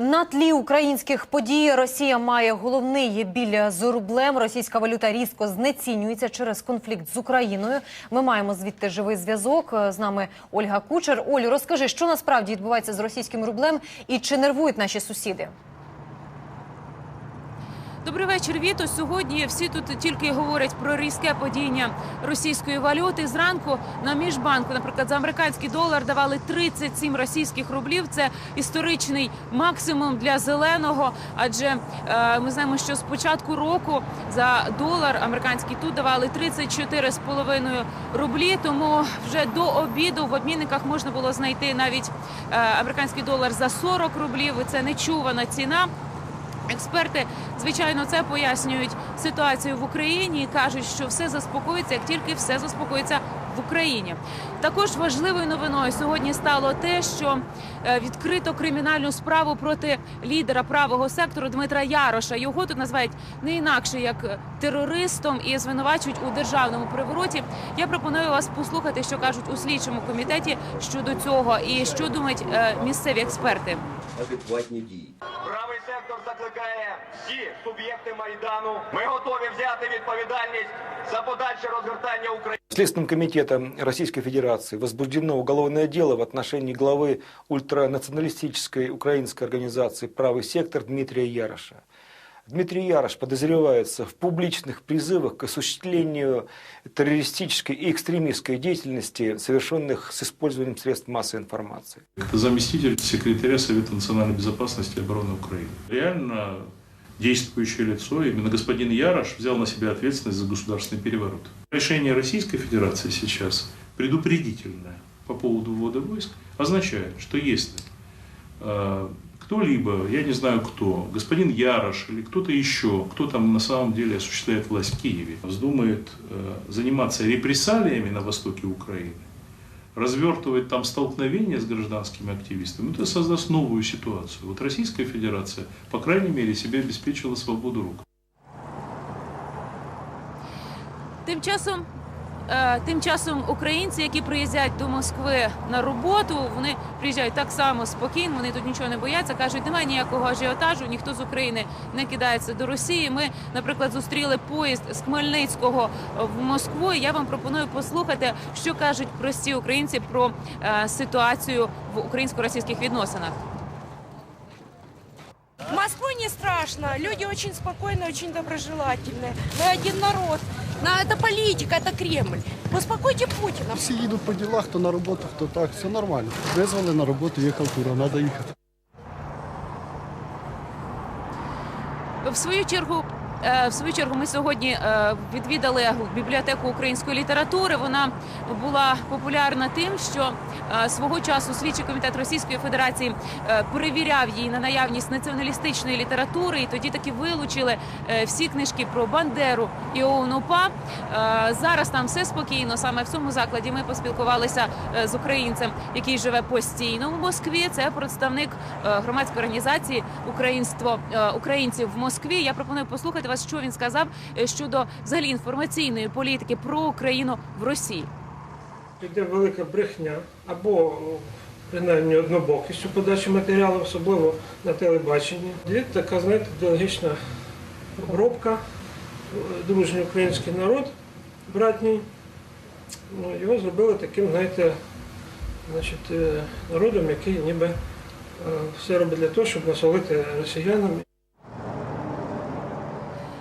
На тлі українських подій Росія має головний біль з рублем. Російська валюта різко знецінюється через конфлікт з Україною. Ми маємо звідти живий зв'язок. З нами Ольга Кучер. Олю, розкажи, що насправді відбувається з російським рублем і чи нервують наші сусіди? Добрий вечір, Віто. Сьогодні всі тут тільки говорять про різке падіння російської валюти. Зранку на міжбанку, наприклад, за американський долар давали 37 російських рублів. Це історичний максимум для зеленого. Адже е, ми знаємо, що з початку року за долар американський тут давали 34,5 рублі. Тому вже до обіду в обмінниках можна було знайти навіть е, американський долар за 40 рублів. Це нечувана ціна. Експерти, звичайно, це пояснюють ситуацію в Україні і кажуть, що все заспокоїться, як тільки все заспокоїться в Україні. Також важливою новиною сьогодні стало те, що е, відкрито кримінальну справу проти лідера правого сектору Дмитра Яроша. Його тут називають не інакше як терористом і звинувачують у державному перевороті. Я пропоную вас послухати, що кажуть у слідчому комітеті щодо цього, і що думають е, місцеві експерти. адекватні дії Правий сектор закликає всі суб'єкти майдану. Ми готові взяти відповідальність за подальше розгортання України. Следственным комитетом Российской Федерации возбуждено уголовное дело в отношении главы ультранационалистической украинской организации «Правый сектор» Дмитрия Яроша. Дмитрий Ярош подозревается в публичных призывах к осуществлению террористической и экстремистской деятельности, совершенных с использованием средств массовой информации. Заместитель секретаря Совета национальной безопасности и обороны Украины. Реально действующее лицо, именно господин Ярош, взял на себя ответственность за государственный переворот. Решение Российской Федерации сейчас предупредительное по поводу ввода войск означает, что если э, кто-либо, я не знаю кто, господин Ярош или кто-то еще, кто там на самом деле осуществляет власть в Киеве, вздумает э, заниматься репрессалиями на востоке Украины, развертывать там столкновения с гражданскими активистами, это создаст новую ситуацию. Вот Российская Федерация, по крайней мере, себе обеспечила свободу рук. Тим часом, тим часом українці, які приїздять до Москви на роботу, вони приїжджають так само спокійно, вони тут нічого не бояться, кажуть, немає ніякого ажіотажу, ніхто з України не кидається до Росії. Ми, наприклад, зустріли поїзд з Хмельницького в Москву. і Я вам пропоную послухати, що кажуть прості українці про е, ситуацію в українсько-російських відносинах. В Москву не страшно, люди очень спокойные, очень доброжелательные. Мы один народ. На, это политика, это Кремль. Успокойте Путина. Всі їдуть по ділах, хто на роботу, хто так, все нормально. Визвали на роботу, їхав туди, треба їхати. В свою чергу. Е, В свою чергу ми сьогодні е, відвідали бібліотеку української літератури. Вона була популярна тим, що е, свого часу слідчий комітет Російської Федерації перевіряв її на наявність націоналістичної літератури, і тоді таки вилучили всі книжки про Бандеру і ОУН-УПА. Е, Зараз там все спокійно. Саме в цьому закладі ми поспілкувалися з українцем, який живе постійно в Москві. Це представник громадської організації Українство українців в Москві. Я пропоную послухати вас, що він сказав е, щодо взагалі інформаційної політики про Україну в Росії. Йде велика брехня або принаймні однобокість у подачі матеріалу, особливо на телебаченні. Є така, знаєте, ідеологічна обробка, дружній український народ, братній. Ну, його зробили таким, знаєте, значить, е, народом, який ніби е, все робить для того, щоб насолити росіянам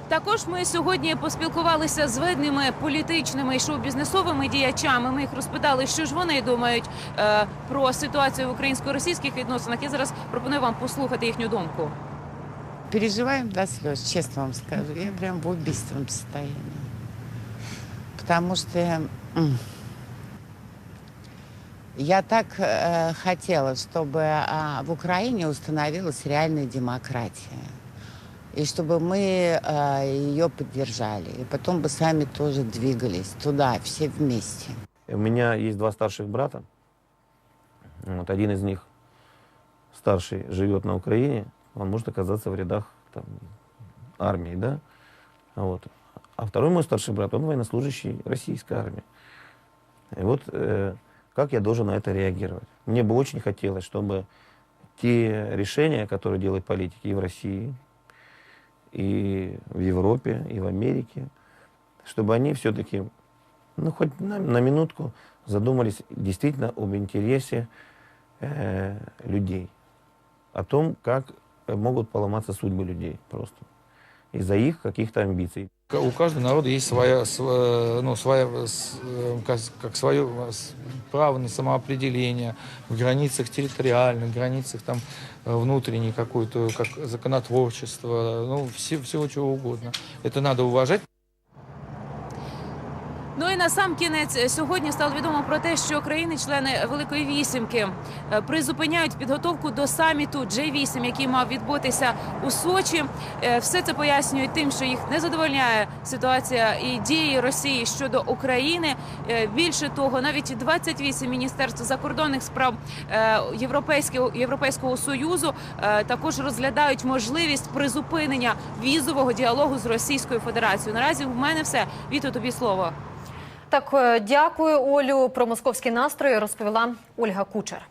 Також ми сьогодні поспілкувалися з видними політичними і шоу-бізнесовими діячами. Ми їх розпитали, що ж вони думають е, про ситуацію в українсько-російських відносинах. Я зараз пропоную вам послухати їхню думку. Переживаем до слез, честно вам скажу. Я прям в убийственном состоянии. Потому что я так э, хотела, чтобы а, в Украине установилась реальная демократия. И чтобы мы э, ее поддержали. И потом бы сами тоже двигались туда, все вместе. У меня есть два старших брата. Вот один из них старший живет на Украине, он может оказаться в рядах там, армии, да? Вот. А второй мой старший брат, он военнослужащий российской армии. И вот э, как я должен на это реагировать? Мне бы очень хотелось, чтобы те решения, которые делают политики и в России, и в Европе, и в Америке, чтобы они все-таки, ну, хоть на, на минутку задумались действительно об интересе э, людей, о том, как могут поломаться судьбы людей просто из-за их каких-то амбиций. У каждого народа есть своя, св- ну, своя, с- э, как, как свое с- право на самоопределение в границах территориальных, границах там э, внутренней какой-то, как законотворчество, ну, все, всего чего угодно. Это надо уважать. Ну і на сам кінець е, сьогодні стало відомо про те, що країни-члени Великої вісімки е, призупиняють підготовку до саміту J8, який мав відбутися у Сочі. Е, Все це пояснюють тим, що їх не задовольняє ситуація і дії Росії щодо України. Більше того, навіть 28 міністерств закордонних справ Європейського Європейського союзу також розглядають можливість призупинення візового діалогу з Російською Федерацією. Наразі в мене все. Віто, тобі слово. Так, е, дякую, Олю. Про московські настрої розповіла Ольга Кучер.